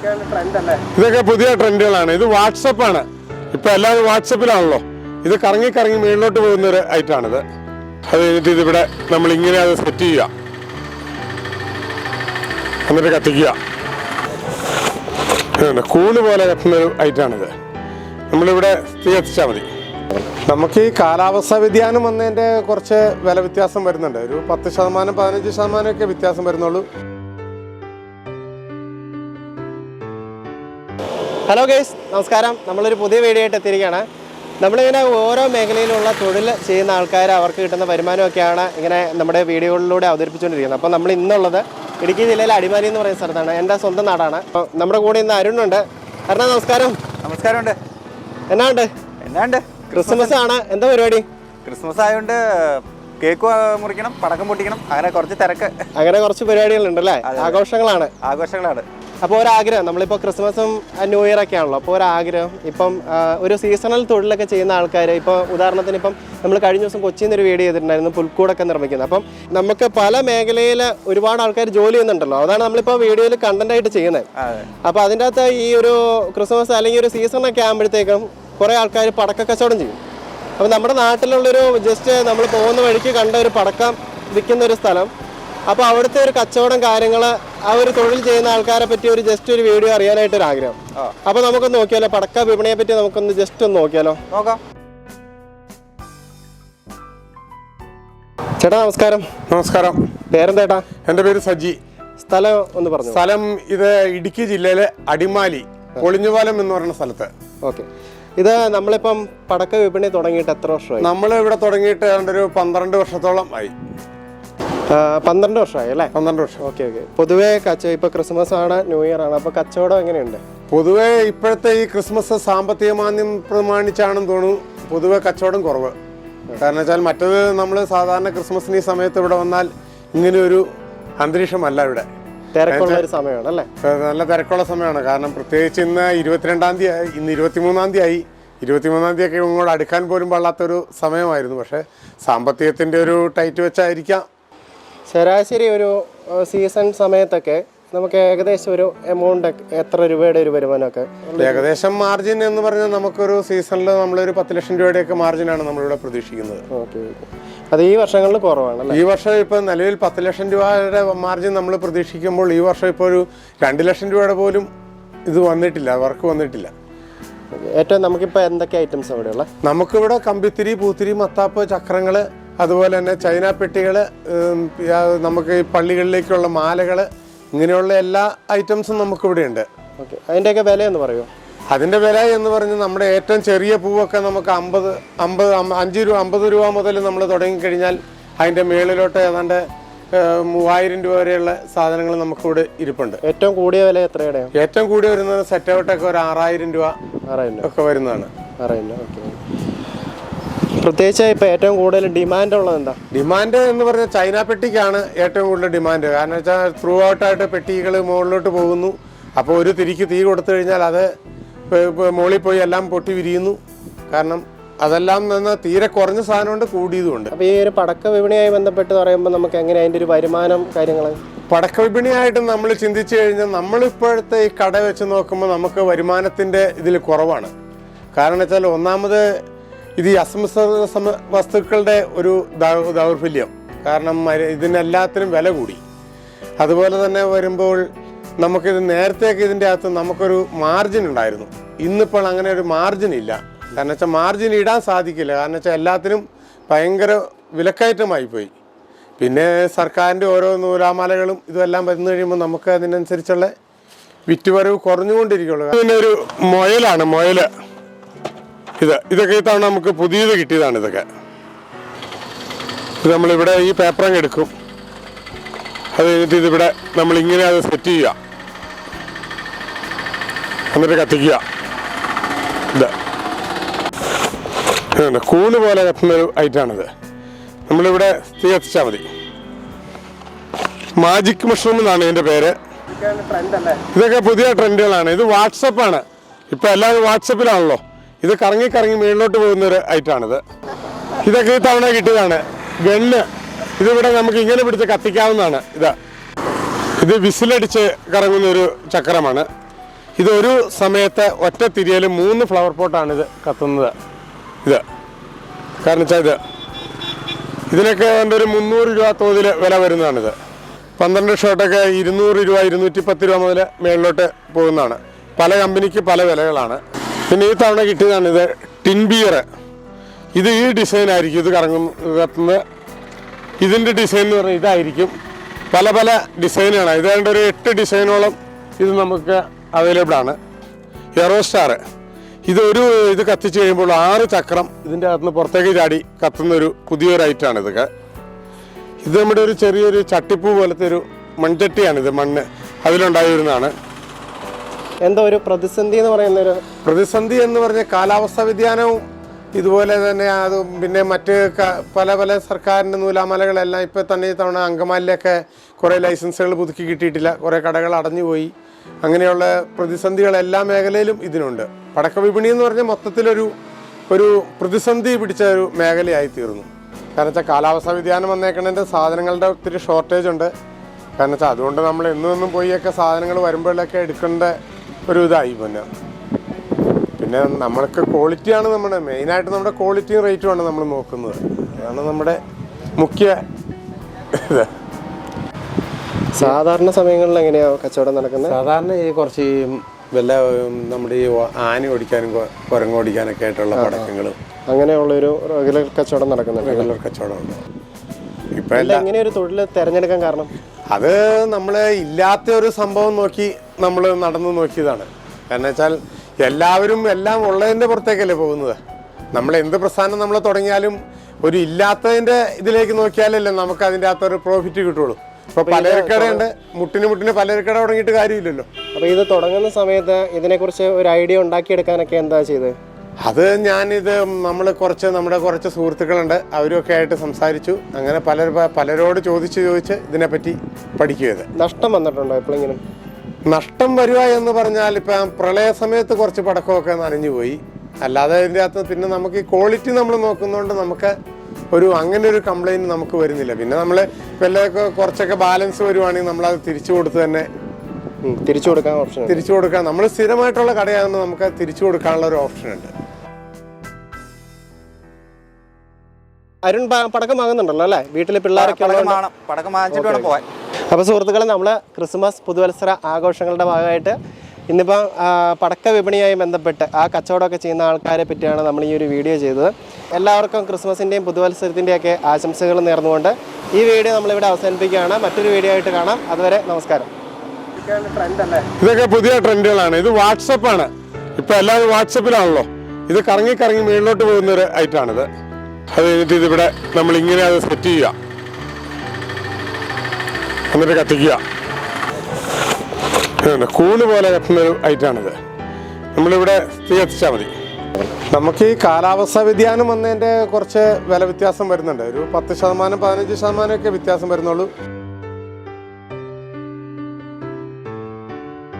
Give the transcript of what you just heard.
ഇതൊക്കെയാണ് ട്രെൻഡ് അല്ലേ? ഇതൊക്കെ പുതിയ ട്രെൻഡുകളാണ്. ഇത് വാട്സപ്പാണ് ഇപ്പൊ എല്ലാവരും വാട്സപ്പിലാണല്ലോ ഇത് കറങ്ങി കറങ്ങി മുകളിലോട്ട് പോകുന്ന ഒരു ഐറ്റാണിത് അത് കഴിഞ്ഞിട്ട് ഇതിവിടെ നമ്മൾ ഇങ്ങനെ അത് സെറ്റ് ചെയ്യുക. എന്നിട്ട് കത്തിക്കുക. കൂണ് പോലെ കത്തുന്ന ഒരു ഐറ്റാണിത് നമ്മളിവിടെ തീ കത്തിച്ചാൽ മതി. നമുക്ക് ഈ കാലാവസ്ഥ വ്യതിയാനം വന്നതിന്റെ കുറച്ച് വില വ്യത്യാസം വരുന്നുണ്ട്. ഒരു പത്ത് ശതമാനം പതിനഞ്ച് ശതമാനമൊക്കെ വ്യത്യാസം വരുന്നുള്ളൂ. ഹലോ ഗേസ് നമസ്കാരം. നമ്മളൊരു പുതിയ വീഡിയോ ആയിട്ട് എത്തിയിരിക്കുകയാണ്. നമ്മളിങ്ങനെ ഓരോ മേഖലയിലുള്ള തൊഴിൽ ചെയ്യുന്ന ആൾക്കാർ അവർക്ക് കിട്ടുന്ന വരുമാനമൊക്കെയാണ് ഇങ്ങനെ നമ്മുടെ വീഡിയോകളിലൂടെ അവതരിപ്പിച്ചുകൊണ്ടിരിക്കുന്നത്. അപ്പോൾ നമ്മൾ ഇന്നുള്ളത് ഇടുക്കി ജില്ലയിലെ അടിമാലി എന്ന് പറയുന്ന സ്ഥലത്താണ്. എന്റെ സ്വന്തം നാടാണ്. അപ്പോൾ നമ്മുടെ കൂടെ ഇന്ന് അരുണുണ്ട്. അരുണ നമസ്കാരം. നമസ്കാരമുണ്ട്. എന്നാ ഉണ്ട്? എന്നാണ്ട്? ക്രിസ്മസ് ആണ്. എന്താ പരിപാടി? ക്രിസ്മസ് ആയതുകൊണ്ട് കേക്ക് മുറിക്കണം പടക്കം പൊട്ടിക്കണം അങ്ങനെ കുറച്ച് തിരക്ക്. അങ്ങനെ കുറച്ച് പരിപാടികളുണ്ട് അല്ലേ? ആഘോഷങ്ങളാണ്. ആഘോഷങ്ങളാണ്. അപ്പോൾ ഒരാഗ്രഹം. നമ്മളിപ്പോൾ ക്രിസ്മസും ന്യൂ ഇയർ ഒക്കെ ആണല്ലോ. അപ്പോൾ ഒരാഗ്രഹം. ഇപ്പം ഒരു സീസണൽ തൊഴിലൊക്കെ ചെയ്യുന്ന ആൾക്കാർ ഇപ്പോൾ ഉദാഹരണത്തിന് ഇപ്പം നമ്മൾ കഴിഞ്ഞ ദിവസം കൊച്ചിയിൽ നിന്ന് ഒരു വീഡിയോ ചെയ്തിട്ടുണ്ടായിരുന്നു പുൽക്കൂടൊക്കെ നിർമ്മിക്കുന്നത്. അപ്പം നമുക്ക് പല മേഖലയിൽ ഒരുപാട് ആൾക്കാർ ജോലി ചെയ്യുന്നുണ്ടല്ലോ. അതാണ് നമ്മളിപ്പോൾ വീഡിയോയിൽ കണ്ടന്റ് ആയിട്ട് ചെയ്യുന്നത്. അപ്പോൾ അതിന്റെ അകത്ത് ഈ ഒരു ക്രിസ്മസ് അല്ലെങ്കിൽ ഒരു സീസണൊക്കെ ആകുമ്പോഴത്തേക്കും കുറേ ആൾക്കാർ പടക്ക കച്ചവടം ചെയ്യും. അപ്പോൾ നമ്മുടെ നാട്ടിലുള്ളൊരു ജസ്റ്റ് നമ്മൾ പോകുന്ന വഴിക്ക് കണ്ട ഒരു പടക്കം വിൽക്കുന്ന ഒരു സ്ഥലം. അപ്പോൾ അവിടുത്തെ ഒരു കച്ചവടം കാര്യങ്ങൾ ആ ഒരു തൊഴിൽ ചെയ്യുന്ന ആൾക്കാരെ പറ്റി ഒരു ജസ്റ്റ് ഒരു വീഡിയോ അറിയാനായിട്ട് ഒരു ആഗ്രഹം. അപ്പോൾ നമുക്കൊന്ന് നോക്കിയാലോ പടക്ക വിപണിയെ പറ്റി നമുക്കൊന്ന് ജസ്റ്റ് ഒന്ന് നോക്കിയാലോ? നോക്കാം. ചേട്ടാ നമസ്കാരം. നമസ്കാരം. പേരെന്തേട്ടാ എന്റെ പേര് സജി. സ്ഥലം ഒന്ന് പറഞ്ഞു? സ്ഥലം ഇത് ഇടുക്കി ജില്ലയിലെ അടിമാലി ഒളിഞ്ഞുപാലം എന്ന് പറയുന്ന സ്ഥലത്ത്. ഓക്കെ. ഇത് നമ്മളിപ്പം പടക്ക വിപണി തുടങ്ങിയിട്ട് എത്ര വർഷമായി? നമ്മൾ ഇവിടെ തുടങ്ങിയിട്ട് ഏതാണ്ട് ഒരു പന്ത്രണ്ട് വർഷത്തോളം ആയി. പന്ത്രണ്ട് വർഷമായി അല്ലേ? പന്ത്രണ്ട് വർഷം. Okay okay. പൊതുവേ കച്ച ഇപ്പൊ ക്രിസ്മസ് ആണ് ന്യൂ ഇയർ ആണ്. അപ്പൊ കച്ചവടം എങ്ങനെയുണ്ട്? പൊതുവെ ഇപ്പോഴത്തെ ഈ ക്രിസ്മസ് സാമ്പത്തിക മാന്യം പ്രമാണിച്ചാണെന്ന് തോന്നുന്നു. പൊതുവെ കച്ചവടം കുറവ്. കാരണം വെച്ചാൽ മറ്റത് നമ്മൾ സാധാരണ ക്രിസ്മസിന് ഈ സമയത്ത് ഇവിടെ വന്നാൽ ഇങ്ങനെ ഒരു അന്തരീക്ഷമല്ല ഇവിടെ. തിരക്കുള്ള ഒരു സമയമാണ് അല്ലേ? നല്ല തിരക്കുള്ള സമയമാണ്. കാരണം പ്രത്യേകിച്ച് ഇന്ന് ഇരുപത്തിരണ്ടാം തീയതി ആയി ഇന്ന് ഇരുപത്തിമൂന്നാം തീയതി ആയി. ഇരുപത്തിമൂന്നാം തീയതി ഒക്കെ ഇങ്ങോട്ട് അടുക്കാൻ പോലും പാടാത്തൊരു സമയമായിരുന്നു. പക്ഷേ സാമ്പത്തികത്തിന്റെ ഒരു ടൈറ്റ് വെച്ചായിരിക്കാം. ശരാശരി ഒരു സീസൺ സമയത്തൊക്കെ നമുക്ക് ഏകദേശം ഒരു എമൗണ്ട് എത്ര രൂപയുടെ ഒരു വരുമാനമൊക്കെ ഏകദേശം മാർജിൻ എന്ന് പറഞ്ഞാൽ നമുക്കൊരു സീസണിൽ നമ്മളൊരു പത്ത് ലക്ഷം രൂപയുടെയൊക്കെ മാർജിനാണ് നമ്മളിവിടെ പ്രതീക്ഷിക്കുന്നത്. ഓക്കെ അത് ഈ വർഷങ്ങളിൽ കുറവാണ് ഈ വർഷം ഇപ്പോൾ നിലവിൽ പത്ത് ലക്ഷം രൂപയുടെ മാർജിൻ നമ്മൾ പ്രതീക്ഷിക്കുമ്പോൾ ഈ വർഷം ഇപ്പോൾ ഒരു രണ്ട് ലക്ഷം രൂപയുടെ പോലും ഇത് വന്നിട്ടില്ല വർക്ക് വന്നിട്ടില്ല. ഏറ്റവും നമുക്കിപ്പോൾ എന്തൊക്കെ ഐറ്റംസ് അവിടെയുള്ള നമുക്കിവിടെ കമ്പിത്തിരി പൂത്തിരി മത്താപ്പ് ചക്രങ്ങൾ അതുപോലെ തന്നെ ചൈന പെട്ടികൾ നമുക്ക് ഈ പള്ളികളിലേക്കുള്ള മാലകൾ ഇങ്ങനെയുള്ള എല്ലാ ഐറ്റംസും നമുക്ക് ഇവിടെ ഉണ്ട് ഓക്കെ. വില എന്ന് പറയുമോ അതിന്റെ വില എന്ന് പറഞ്ഞ് നമ്മുടെ ഏറ്റവും ചെറിയ പൂവൊക്കെ നമുക്ക് അമ്പത് അമ്പത് അമ്പ- അഞ്ച് രൂപ അമ്പത് രൂപ മുതൽ നമ്മൾ തുടങ്ങിക്കഴിഞ്ഞാൽ അതിന്റെ മേളിലോട്ട് ഏതാണ്ട് മൂവായിരം രൂപ വരെയുള്ള സാധനങ്ങൾ നമുക്കിവിടെ ഇരിപ്പുണ്ട്. ഏറ്റവും കൂടിയ വില എത്രയുടെ ഏറ്റവും കൂടിയ വരുന്നത് സെറ്റ് ഔട്ടൊക്കെ ഒരു ആറായിരം രൂപ ആറായിരം ഒക്കെ വരുന്നതാണ്. ആറായിരം രൂപ. ഓക്കെ. പ്രത്യേകിച്ച് ഇപ്പൊ ഏറ്റവും കൂടുതൽ ഡിമാൻഡ് ഉള്ളത് എന്താ? ഡിമാൻഡ് എന്ന് പറഞ്ഞാൽ ചൈന പെട്ടിക്കാണ് ഏറ്റവും കൂടുതൽ ഡിമാൻഡ് കാരണം വെച്ചാൽ ത്രൂ ഔട്ടായിട്ട് പെട്ടികൾ മുകളിലോട്ട് പോകുന്നു. അപ്പോൾ ഒരു തിരിക്ക് തീ കൊടുത്തു കഴിഞ്ഞാൽ അത് മുകളിൽ പോയി എല്ലാം പൊട്ടി വിരിയുന്നു. കാരണം അതെല്ലാം നിന്ന് തീരെ കുറഞ്ഞ സാധനമുണ്ട് കൂടിയതുമുണ്ട് അപ്പോൾ ഈ ഒരു പടക്ക വിപണിയായി ബന്ധപ്പെട്ട് പറയുമ്പോൾ നമുക്ക് എങ്ങനെ അതിന്റെ ഒരു വരുമാനം കാര്യങ്ങൾ പടക്ക വിപണിയായിട്ട് നമ്മൾ ചിന്തിച്ചു കഴിഞ്ഞാൽ നമ്മളിപ്പോഴത്തെ ഈ കട വെച്ച് നോക്കുമ്പോൾ നമുക്ക് വരുമാനത്തിന്റെ ഇതിൽ കുറവാണ്. കാരണം വെച്ചാൽ ഒന്നാമത് ഇത് ഈ അസംസ വസ്തുക്കളുടെ ഒരു ദൗർഫല്യം കാരണം ഇതിനെല്ലാത്തിനും വില കൂടി. അതുപോലെ തന്നെ വരുമ്പോൾ നമുക്കിത് നേരത്തെയൊക്കെ ഇതിന്റെ അകത്ത് നമുക്കൊരു മാർജിൻ ഉണ്ടായിരുന്നു. ഇന്നിപ്പോൾ അങ്ങനെ ഒരു മാർജിൻ ഇല്ല. കാരണം വെച്ചാൽ മാർജിൻ ഇടാൻ സാധിക്കില്ല. കാരണം വെച്ചാൽ എല്ലാത്തിനും ഭയങ്കര വിലക്കയറ്റമായി പോയി. പിന്നെ സർക്കാരിന്റെ ഓരോ നൂലാമാലകളും ഇതെല്ലാം വരുന്നു കഴിയുമ്പോൾ നമുക്ക് അതിനനുസരിച്ചുള്ള വിറ്റുവരവ് കുറഞ്ഞുകൊണ്ടിരിക്കുള്ളൂ പിന്നെ ഒരു മുയലാണ്. മുയൽ ഇത് ഇതൊക്കെ ഈ തവണ നമുക്ക് പുതിയത് കിട്ടിയതാണ് ഇതൊക്കെ. ഇത് നമ്മളിവിടെ ഈ പേപ്പർ അങ്ങ് എടുക്കും. അത് കഴിഞ്ഞിട്ട് ഇതിവിടെ നമ്മളിങ്ങനെ അത് സെറ്റ് ചെയ്യുക. എന്നിട്ട് കത്തിക്കുക. ഇത്. കൂണ് പോലെ കത്തുന്ന ഒരു ഐറ്റാണിത് നമ്മളിവിടെ തീ കത്തിച്ചാൽ മതി. മാജിക് മഷ്റൂം എന്നാണ് ഇതിന്റെ പേര്. ഇതൊക്കെ പുതിയ ട്രെൻഡുകളാണ് ഇത് വാട്സപ്പാണ് ഇപ്പം എല്ലാവരും വാട്സപ്പിലാണല്ലോ. ഇത് കറങ്ങി കറങ്ങി മുകളിലോട്ട് പോകുന്ന ഒരു ഐറ്റാണിത് ഇതൊക്കെ ഈ തവണ കിട്ടിയതാണ്. ഗണ്ണ്. ഇതിവിടെ നമുക്ക് ഇങ്ങനെ പിടിച്ച് കത്തിക്കാവുന്നതാണ് ഇത്. ഇത് വിസിലടിച്ച് കറങ്ങുന്ന ഒരു ചക്രമാണ് ഇതൊരു സമയത്ത് ഒറ്റ തിരിയൽ മൂന്ന് ഫ്ലവർ പോട്ടാണ് ഇത് കത്തുന്നത്. ഇത്. കാരണം വെച്ചാൽ ഇത്. ഇതിനൊക്കെ വേണ്ട ഒരു മുന്നൂറ് രൂപ തോതിൽ വില വരുന്നതാണിത്. പന്ത്രണ്ട് ഷോട്ടൊക്കെ ഇരുന്നൂറ് രൂപ ഇരുന്നൂറ്റി പത്ത് രൂപ മുതൽ മേളിലോട്ട് പോകുന്നതാണ്. പല കമ്പനിക്ക് പല വിലകളാണ്. പിന്നെ ഈ തവണ കിട്ടിയതാണ് ഇത് ടിൻ ബിയർ. ഇത് ഈ ഡിസൈൻ ആയിരിക്കും. ഇത് കറങ്ങും കത്തുന്നത് ഇതിന്റെ ഡിസൈൻ എന്ന് പറഞ്ഞാൽ ഇതായിരിക്കും. പല പല ഡിസൈനുകളാണ് ഇതാണ്ട് ഒരു എട്ട് ഡിസൈനോളം ഇത് നമുക്ക് അവൈലബിൾ ആണ്. എറോ സ്റ്റാർ ഇത് ഒരു ഇത് കത്തിച്ച് കഴിയുമ്പോൾ ആറ് ചക്രം ഇതിന്റെ അകത്ത് നിന്ന് പുറത്തേക്ക് ചാടി കത്തുന്ന ഒരു പുതിയൊരു ഐറ്റമാണ് ഇതൊക്കെ. ഇത് നമ്മുടെ ഒരു ചെറിയൊരു ചട്ടിപ്പൂ പോലത്തെ ഒരു മൺചട്ടിയാണ് ഇത് മണ്ണ്. അതിലുണ്ടായി വരുന്നതാണ് എന്തോ ഒരു പ്രതിസന്ധി എന്ന് പറയുന്ന ഒരു പ്രതിസന്ധി എന്ന് പറഞ്ഞ കാലാവസ്ഥാ വ്യതിയാനവും ഇതുപോലെ തന്നെ അത് പിന്നെ മറ്റ് പല പല സർക്കാരിന്റെ നൂലാമലകളെല്ലാം ഇപ്പോൾ തന്നെ തവണ അങ്കമാലിലൊക്കെ കുറേ ലൈസൻസുകൾ പുതുക്കി കിട്ടിയിട്ടില്ല. കുറേ കടകൾ അടഞ്ഞുപോയി അങ്ങനെയുള്ള പ്രതിസന്ധികൾ എല്ലാ മേഖലയിലും ഇതിനുണ്ട്. പടക്ക വിപണി എന്ന് പറഞ്ഞാൽ മൊത്തത്തിലൊരു ഒരു പ്രതിസന്ധി പിടിച്ച ഒരു മേഖലയായി തീർന്നു. കാരണം വെച്ചാൽ കാലാവസ്ഥാ വ്യതിയാനം വന്നേക്കണതിന്റെ സാധനങ്ങളുടെ ഒത്തിരി ഷോർട്ടേജ് ഉണ്ട്. കാരണം വെച്ചാൽ അതുകൊണ്ട് നമ്മൾ എന്നും എന്നും ഒക്കെ സാധനങ്ങൾ വരുമ്പോഴൊക്കെ എടുക്കേണ്ട ഒരു ഇതായി പിന്നെ. പിന്നെ നമ്മൾക്ക് ക്വാളിറ്റിയാണ് നമ്മുടെ മെയിനായിട്ട് നമ്മുടെ ക്വാളിറ്റിയും റേറ്റുമാണ് നമ്മൾ നോക്കുന്നത്. അതാണ് നമ്മുടെ മുഖ്യ ഇത്. സാധാരണ സമയങ്ങളിൽ എങ്ങനെയാ കച്ചവടം നടക്കുന്നത് സാധാരണ ഈ കുറച്ച് ഈ വല്ല നമ്മുടെ ഈ ആന ഓടിക്കാനും കുരങ്ങ് ഓടിക്കാനൊക്കെ ആയിട്ടുള്ള പടക്കങ്ങളും. അങ്ങനെയുള്ള ഒരു റെഗുലർ കച്ചവടം നടക്കുന്നത് റെഗുലർ കച്ചവടമുണ്ട്. ഇപ്പം എങ്ങനെയൊരു എങ്ങനെ ഒരു തൊഴിൽ തിരഞ്ഞെടുക്കാൻ കാരണം? അത് നമ്മൾ ഇല്ലാത്ത ഒരു സംഭവം നോക്കി നമ്മൾ നടന്നു നോക്കിയതാണ്. കാരണം വെച്ചാൽ എല്ലാവരും എല്ലാം ഉള്ളതിന്റെ പുറത്തേക്കല്ലേ പോകുന്നത്? നമ്മൾ എന്ത് പ്രസ്ഥാനം നമ്മൾ തുടങ്ങിയാലും ഒരു ഇല്ലാത്തതിന്റെ ഇതിലേക്ക് നോക്കിയാലല്ലേ നമുക്ക് അതിന്റെ അകത്തൊരു പ്രോഫിറ്റ് കിട്ടുള്ളൂ. ഇപ്പൊ പലചരക്കടയുണ്ട്. മുട്ടിന് മുട്ടിന് പലചരക്കട തുടങ്ങിയിട്ട് കാര്യമില്ലല്ലോ. അപ്പൊ ഇത് തുടങ്ങുന്ന സമയത്ത് ഇതിനെക്കുറിച്ച് ഒരു ഐഡിയ ഉണ്ടാക്കിയെടുക്കാനൊക്കെ എന്താ ചെയ്ത്? അത് ഞാനിത് നമ്മൾ കുറച്ച് നമ്മുടെ കുറച്ച് സുഹൃത്തുക്കളുണ്ട്. അവരൊക്കെ ആയിട്ട് സംസാരിച്ചു. അങ്ങനെ പലർ പലരോട് ചോദിച്ച് ചോദിച്ച് ഇതിനെപ്പറ്റി പഠിക്കുക നഷ്ടം വന്നിട്ടുണ്ടോ എപ്പോഴെങ്കിലും? നഷ്ടം വരിക എന്ന് പറഞ്ഞാൽ ഇപ്പം പ്രളയ സമയത്ത് കുറച്ച് പടക്കമൊക്കെ നനഞ്ഞു പോയി. അല്ലാതെ ഇതിന്റെ അകത്ത് പിന്നെ നമുക്ക് ഈ ക്വാളിറ്റി നമ്മൾ നോക്കുന്നതുകൊണ്ട് നമുക്ക് ഒരു അങ്ങനെ ഒരു കംപ്ലൈന്റ് നമുക്ക് വരുന്നില്ല. പിന്നെ നമ്മൾ വല്ലതൊക്കെ കുറച്ചൊക്കെ ബാലൻസ് വരുവാണെങ്കിൽ നമ്മളത് തിരിച്ചു കൊടുത്ത് തന്നെ തിരിച്ചു കൊടുക്കാൻ ഓപ്ഷൻ തിരിച്ചു കൊടുക്കാൻ നമ്മൾ സ്ഥിരമായിട്ടുള്ള കടയാകുമ്പോൾ നമുക്ക് തിരിച്ചു കൊടുക്കാനുള്ള ഒരു ഓപ്ഷൻ ഉണ്ട്. അരുൺ പടക്കം വാങ്ങുന്നുണ്ടല്ലോ അല്ലേ? വീട്ടിലെ പിള്ളേരൊക്കെ പടക്കം വാങ്ങിച്ചിട്ട് വേണം പോവാൻ. അപ്പോൾ സുഹൃത്തുക്കളെ നമ്മൾ ക്രിസ്മസ് പുതുവത്സര ആഘോഷങ്ങളുടെ ഭാഗമായിട്ട് ഇന്നിപ്പം പടക്ക വിപണിയായി ബന്ധപ്പെട്ട് ആ കച്ചവടമൊക്കെ ചെയ്യുന്ന ആൾക്കാരെ പറ്റിയാണ് നമ്മൾ ഈ ഒരു വീഡിയോ ചെയ്തത്. എല്ലാവർക്കും ക്രിസ്മസിന്റെയും പുതുവത്സരത്തിന്റെയും ഒക്കെ ആശംസകൾ നേർന്നുകൊണ്ട് ഈ വീഡിയോ നമ്മളിവിടെ അവസാനിപ്പിക്കുകയാണ്. മറ്റൊരു വീഡിയോ ആയിട്ട് കാണാം. അതുവരെ നമസ്കാരം. ട്രെൻഡ് അല്ലേ? ഇതൊക്കെ പുതിയ ട്രെൻഡുകളാണ്. ഇത് വാട്സപ്പാണ് ഇപ്പൊ എല്ലാവരും വാട്സപ്പിലാണല്ലോ. ഇത് കറങ്ങി കറങ്ങി മുകളിലോട്ട് പോകുന്ന ഒരു ഐറ്റാണിത് അത് കഴിഞ്ഞിട്ട് ഇതിവിടെ നമ്മൾ ഇങ്ങനെ അത് സെറ്റ് ചെയ്യുക. എന്നിട്ട് കത്തിക്കുക. കൂണ് പോലെ കത്തുന്ന ഒരു ഐറ്റാണിത് നമ്മളിവിടെ തീ കത്തിച്ചാൽ മതി. നമുക്ക് ഈ കാലാവസ്ഥ വ്യതിയാനം വന്നതിന്റെ കുറച്ച് വില വ്യത്യാസം വരുന്നുണ്ട്. ഒരു പത്ത് ശതമാനം പതിനഞ്ച് ശതമാനമൊക്കെ വ്യത്യാസം വരുന്നുള്ളൂ.